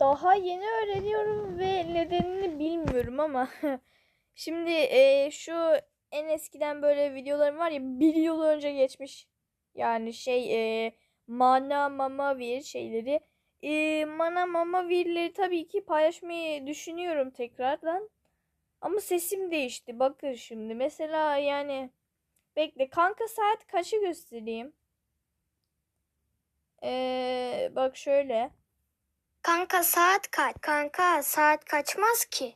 daha yeni öğreniyorum ve nedenini bilmiyorum ama şimdi e, şu en eskiden böyle videolarım var ya bir yıl önce geçmiş. Yani şey e, mana mama vir şeyleri. E, mana mama virleri tabii ki paylaşmayı düşünüyorum tekrardan. Ama sesim değişti. Bakın şimdi mesela yani bekle kanka saat kaçı göstereyim? Ee, bak şöyle Kanka saat kaç? Kanka saat kaçmaz ki.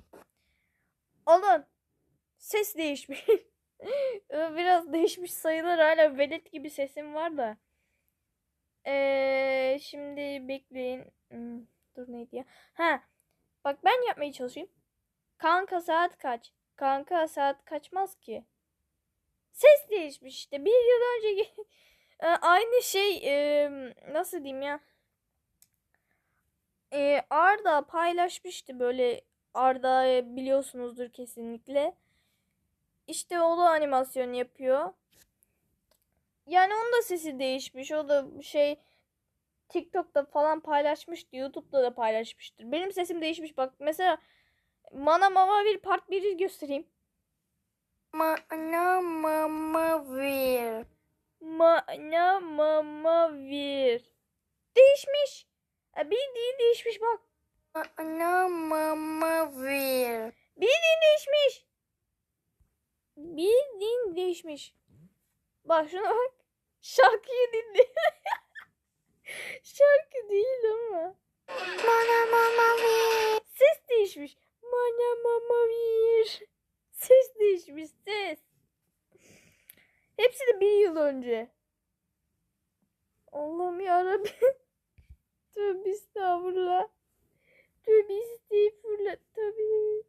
Alın. Ses değişmiş. Biraz değişmiş sayılır. Hala velet gibi sesim var da. Ee, şimdi bekleyin. Hmm, dur neydi ya? Ha. Bak ben yapmaya çalışayım. Kanka saat kaç? Kanka saat kaçmaz ki. Ses değişmiş işte. Bir yıl önce Ee, aynı şey nasıl diyeyim ya? Ee, Arda paylaşmıştı böyle Arda biliyorsunuzdur kesinlikle. İşte o da animasyon yapıyor. Yani onun da sesi değişmiş. O da şey TikTok'ta falan paylaşmıştı. YouTube'da da paylaşmıştır. Benim sesim değişmiş. Bak mesela Mana Mama bir part 1'i göstereyim. Mana mama vir. Mana Mama bir. Değişmiş. E, Bildiğin değişmiş bak. Mana mama vir. Bildiğin değişmiş. Bildiğin değişmiş. Bak şuna bak. Şarkıyı dinle. Şarkı değil ama. Mana mama vir. Ses değişmiş. Mana mama bir. Ses değişmiş ses. Hepsi de bir yıl önce. Allah'ım yarabbim. Tövbe estağfurullah. Tövbe estağfurullah. Tövbe.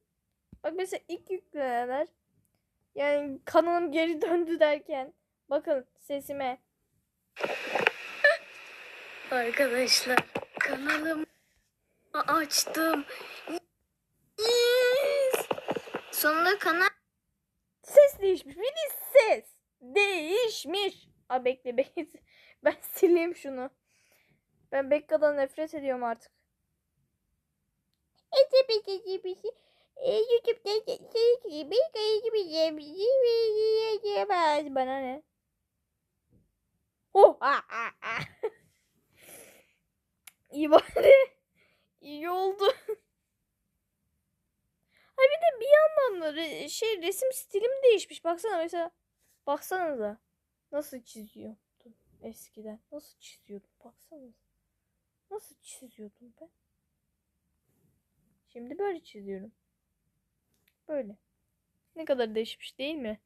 Bak mesela ilk yüklenenler. Yani kanalım geri döndü derken. Bakın sesime. Arkadaşlar kanalımı açtım. Yes. Sonunda kanal Ses değişmiş. Bir de ses değişmiş. Aa bekle bekle. Ben sileyim şunu. Ben Bekka'dan nefret ediyorum artık. Bana ne? Oh! ah, ah, ah. İyi bari. İyi oldu. Ha bir de bir yandan da re- şey resim stilim değişmiş. Baksana mesela. Baksanıza. Nasıl çiziyordum eskiden. Nasıl çiziyordum baksanıza. Nasıl çiziyordum ben? Şimdi böyle çiziyorum. Böyle. Ne kadar değişmiş değil mi?